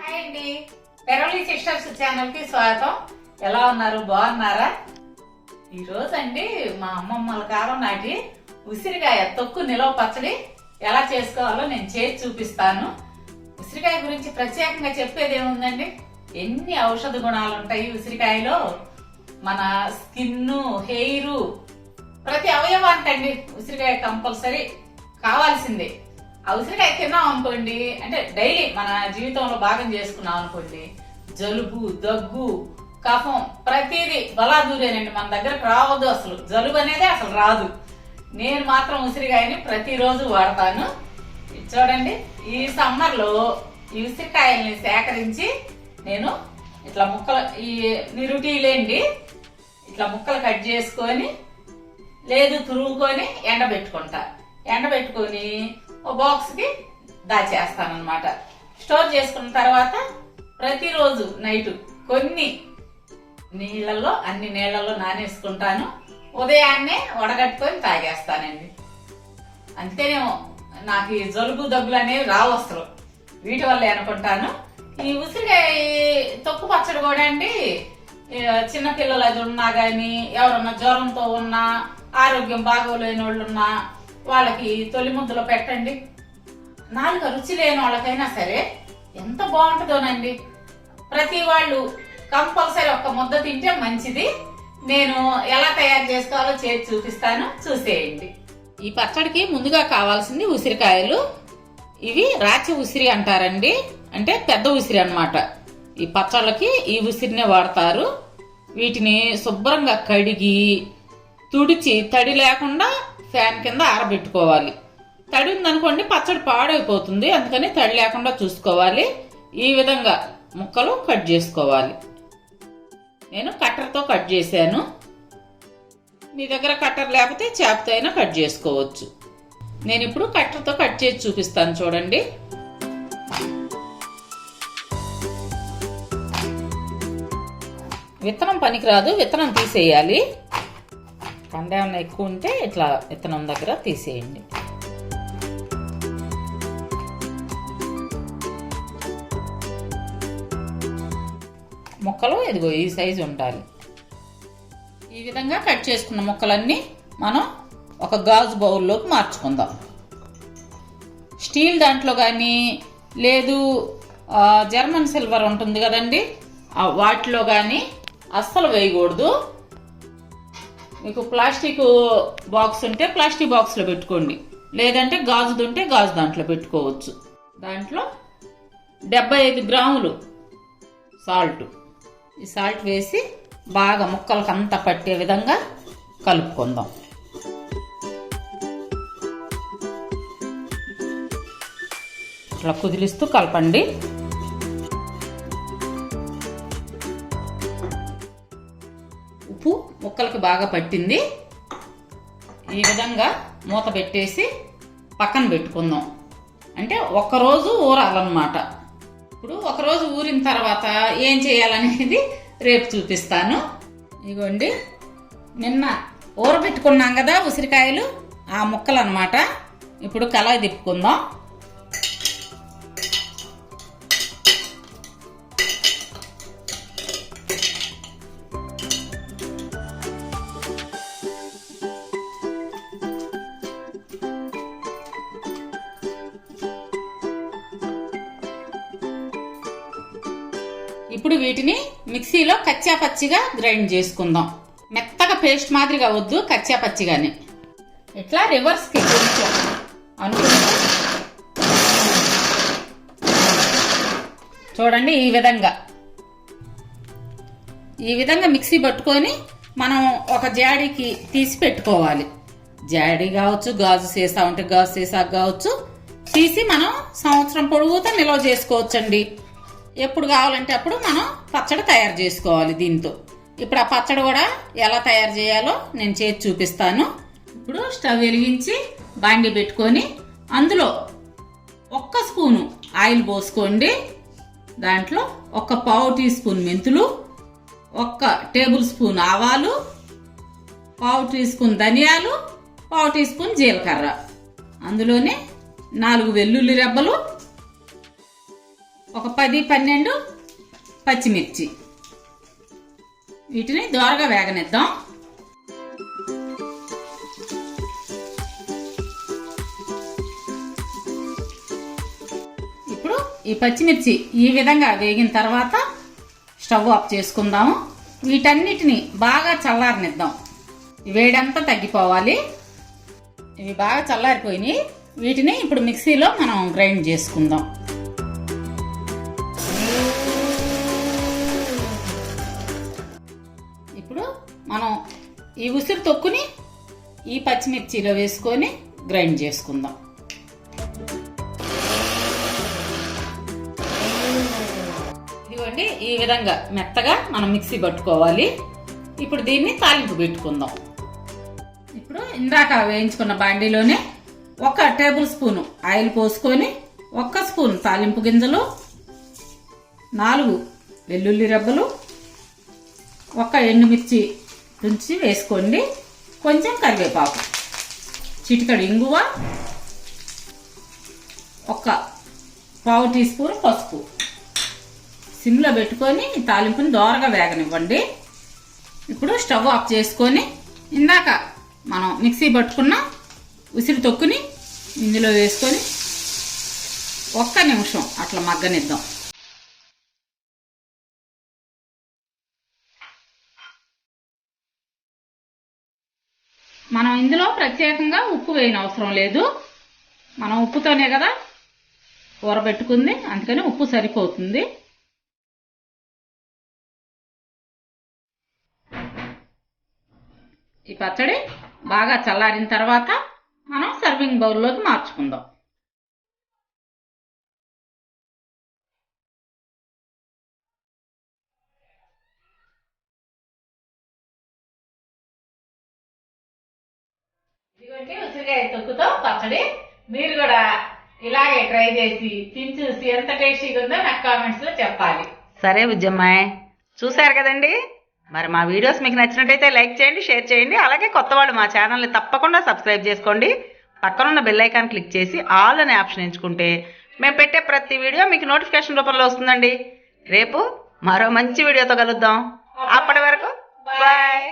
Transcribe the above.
Hi అండి. Peravali sisters ఛానల్కి స్వాగతం. ఎలా ఉన్నారు? బాగున్నారా? ఈరోజు అండి మా అమ్మమ్మల కాలం నాటి ఉసిరికాయ తొక్కు నిలవ పచ్చడి ఎలా చేసుకోవాలో నేను చేసి చూపిస్తాను. ఉసిరికాయ గురించి ప్రత్యేకంగా చెప్పేది ఏముందండి? ఎన్ని ఔషధ గుణాలు ఉంటాయి ఉసిరికాయలో? మన స్కిన్ హెయిర్ ప్రతి అవయవానికండి ఉసిరికాయ కంపల్సరీ కావాల్సిందే. ఆ ఉసిరికాయ తిన్నాం అనుకోండి. అంటే డైలీ మన జీవితంలో భాగం చేసుకున్నాం అనుకోండి. జలుబు దగ్గు కఫం ప్రతిదీ బలాదూరేనండి. మన దగ్గరకు రావద్దు అసలు. జలుబు అనేది అసలు రాదు. నేను మాత్రం ఉసిరికాయని ప్రతిరోజు వాడతాను. ఇది చూడండి ఈ సమ్మర్లో ఈ ఉసిరికాయల్ని సేకరించి నేను ఇట్లా ముక్కలు ఈ నిరుటీలేండి ఇట్లా ముక్కలు కట్ చేసుకొని లేదు తురుముకొని ఎండబెట్టుకుంటా. ఎండబెట్టుకొని బాక్స్కి దాచేస్తాను అనమాట స్టోర్ చేసుకున్న తర్వాత ప్రతిరోజు నైట్ కొన్ని నీళ్ళల్లో అన్ని నీళ్ళల్లో నానేసుకుంటాను. ఉదయాన్నే వడగట్టుకొని తాగేస్తానండి. అంతేనేమో నాకు ఈ జలుబు దగ్గులు అనేవి రావు అసలు. వీటి వల్లే అనుకుంటాను. ఈ ఉసిరికాయ తొక్కు పచ్చడి కూడా అండి చిన్నపిల్లలు అది ఉన్నా కానీ ఎవరన్నా జ్వరంతో ఉన్నా ఆరోగ్యం బాగోలేని వాళ్ళు ఉన్నా వాళ్ళకి తొలి ముద్దలో పెట్టండి. నాలుగు రుచి లేని వాళ్ళకైనా సరే ఎంత బాగుంటుందోనండి. ప్రతి వాళ్ళు కంపల్సరీ ఒక ముద్ద తింటే మంచిది. నేను ఎలా తయారు చేసుకోవాలో చేసి చూపిస్తాను. చూసేయండి. ఈ పచ్చడికి ముందుగా కావాల్సింది ఉసిరికాయలు. ఇవి రాచి ఉసిరి అంటారండి. అంటే పెద్ద ఉసిరి అన్నమాట. ఈ పచ్చళ్ళకి ఈ ఉసిరినే వాడతారు. వీటిని శుభ్రంగా కడిగి తుడిచి తడి లేకుండా ఫ్యాన్ కింద ఆరబెట్టుకోవాలి. తడి ఉందనుకోండి పచ్చడి పాడైపోతుంది. అందుకని తడి లేకుండా చూసుకోవాలి. ఈ విధంగా ముక్కలు కట్ చేసుకోవాలి. నేను కట్టర్తో కట్ చేశాను. మీ దగ్గర కట్టర్ లేకపోతే చేపతో అయినా కట్ చేసుకోవచ్చు. నేను ఇప్పుడు కట్టర్తో కట్ చేసి చూపిస్తాను చూడండి. విత్తనం పనికిరాదు. విత్తనం తీసేయాలి. కండ ఏమైనా ఎక్కువ ఉంటే ఇట్లా విత్తనం దగ్గర తీసేయండి. ముక్కలు ఇదిగో ఈ సైజు ఉండాలి. ఈ విధంగా కట్ చేసుకున్న ముక్కలన్నీ మనం ఒక గాజు బౌల్లోకి మార్చుకుందాం. స్టీల్ దాంట్లో కానీ లేదు జర్మన్ సిల్వర్ ఉంటుంది కదండి వాటిలో కానీ అస్సలు వేయకూడదు. మీకు ప్లాస్టిక్ బాక్స్ ఉంటే ప్లాస్టిక్ బాక్స్లో పెట్టుకోండి. లేదంటే గాజుది ఉంటే గాజు దాంట్లో పెట్టుకోవచ్చు. దాంట్లో డెబ్బై ఐదు గ్రాములు సాల్ట్ ఈ సాల్ట్ వేసి బాగా ముక్కలకు అంతా పట్టే విధంగా కలుపుకుందాం. ఇట్లా కుదిలిస్తూ కలపండి. ముక్కలకి బాగా పట్టింది. ఈ విధంగా మూత పెట్టేసి పక్కన పెట్టుకుందాం. అంటే ఒకరోజు ఊరాలన్నమాట. ఇప్పుడు ఒకరోజు ఊరిన తర్వాత ఏం చేయాలనేది రేపు చూపిస్తాను. ఇగోండి నిన్న ఊరబెట్టుకున్నాం కదా ఉసిరికాయలు ఆ ముక్కలు అనమాట ఇప్పుడు కళాయి తిప్పుకుందాం. ఇప్పుడు వీటిని మిక్సీలో కచ్చా పచ్చిగా గ్రైండ్ చేసుకుందాం. మెత్తగా పేస్ట్ మాదిరిగా వద్దు కచ్చా పచ్చిగానే ఇట్లా రివర్స్కి కొంచెం అనుకుంటూ చూడండి ఈ విధంగా. ఈ విధంగా మిక్సీ పట్టుకొని మనం ఒక జాడీకి తీసి పెట్టుకోవాలి. జాడీ కావచ్చు గాజు సీసా ఉంటే గాజు సీసా కావచ్చు తీసి మనం సంవత్సరం పొడుగుతా నిల్వ చేసుకోవచ్చండి. ఎప్పుడు కావాలంటే అప్పుడు మనం పచ్చడి తయారు చేసుకోవాలి దీంతో. ఇప్పుడు ఆ పచ్చడి కూడా ఎలా తయారు చేయాలో నేను చేసి చూపిస్తాను. ఇప్పుడు స్టవ్ వెలిగించి బాండి పెట్టుకొని అందులో ఒక్క స్పూను ఆయిల్ పోసుకోండి. దాంట్లో ఒక పావు టీ స్పూన్ మెంతులు ఒక్క టేబుల్ స్పూన్ ఆవాలు పావు టీ స్పూన్ ధనియాలు పావు టీ స్పూన్ జీలకర్ర. అందులోనే నాలుగు వెల్లుల్లి రెబ్బలు ఒక పది పన్నెండు పచ్చిమిర్చి. వీటిని దోరగా వేగనిద్దాం. ఇప్పుడు ఈ పచ్చిమిర్చి ఈ విధంగా వేగిన తర్వాత స్టవ్ ఆఫ్ చేసుకుందాము. వీటన్నిటిని బాగా చల్లారనిద్దాం. వేడంతా తగ్గిపోవాలి. ఇవి బాగా చల్లారిపోయినాయి. వీటిని ఇప్పుడు మిక్సీలో మనం గ్రైండ్ చేసుకుందాం. ఈ ఉసిరి తొక్కుని ఈ పచ్చిమిర్చిలో వేసుకొని గ్రైండ్ చేసుకుందాం. ఇదిగోండి ఈ విధంగా మెత్తగా మనం మిక్సీ పట్టుకోవాలి. ఇప్పుడు దీన్ని తాలింపు పెట్టుకుందాం. ఇప్పుడు ఇందాక వేయించుకున్న బాండీలోనే ఒక టేబుల్ స్పూన్ ఆయిల్ పోసుకొని ఒక్క స్పూన్ తాలింపు గింజలు నాలుగు వెల్లుల్లి రెబ్బలు ఒక ఎండుమిర్చి తుంచి వేసుకోండి. కొంచెం కరివేపాకు. చిటికడు ఇంగువ. ఒక పావు టీ స్పూన్ పసుపు. సిమ్లో పెట్టుకొని తాలింపుని దోరగా వేగనివ్వండి. ఇప్పుడు స్టవ్ ఆఫ్ చేసుకొని ఇందాక మనం మిక్సీ పట్టుకున్న ఉసిరి తొక్కుని ఇందులో వేసుకొని ఒక్క నిమిషం అట్లా మగ్గనిద్దాం మనం ఇందులో ప్రత్యేకంగా ఉప్పు వేయని అవసరం లేదు. మనం ఉప్పుతోనే కదా ఊరబెట్టుకుంది. అందుకని ఉప్పు సరిపోతుంది. ఈ పచ్చడి బాగా చల్లారిన తర్వాత మనం సర్వింగ్ బౌల్లోకి మార్చుకుందాం. ఇదిగోండి ఉసిరికాయ తొక్కుతో పచ్చడి. మీరు కూడా ఇలాగే ట్రై చేసి తిని చూసి ఎంత టేస్టీగా ఉందో నాకు కామెంట్స్లో చెప్పాలి. సరే బుజ్జమ్మాయ్ చూశారు కదండి? మరి మా వీడియోస్ మీకు నచ్చినట్టయితే లైక్ చేయండి షేర్ చేయండి. అలాగే కొత్త వాళ్ళు మా ఛానల్ని తప్పకుండా సబ్స్క్రైబ్ చేసుకోండి. పక్కనున్న బెల్ ఐకాన్ క్లిక్ చేసి ఆల్ అనే ఆప్షన్ ఎంచుకుంటే మేము పెట్టే ప్రతి వీడియో మీకు నోటిఫికేషన్ రూపంలో వస్తుందండి. రేపు మరో మంచి వీడియోతో కలుద్దాం. అప్పటి వరకు బాయ్.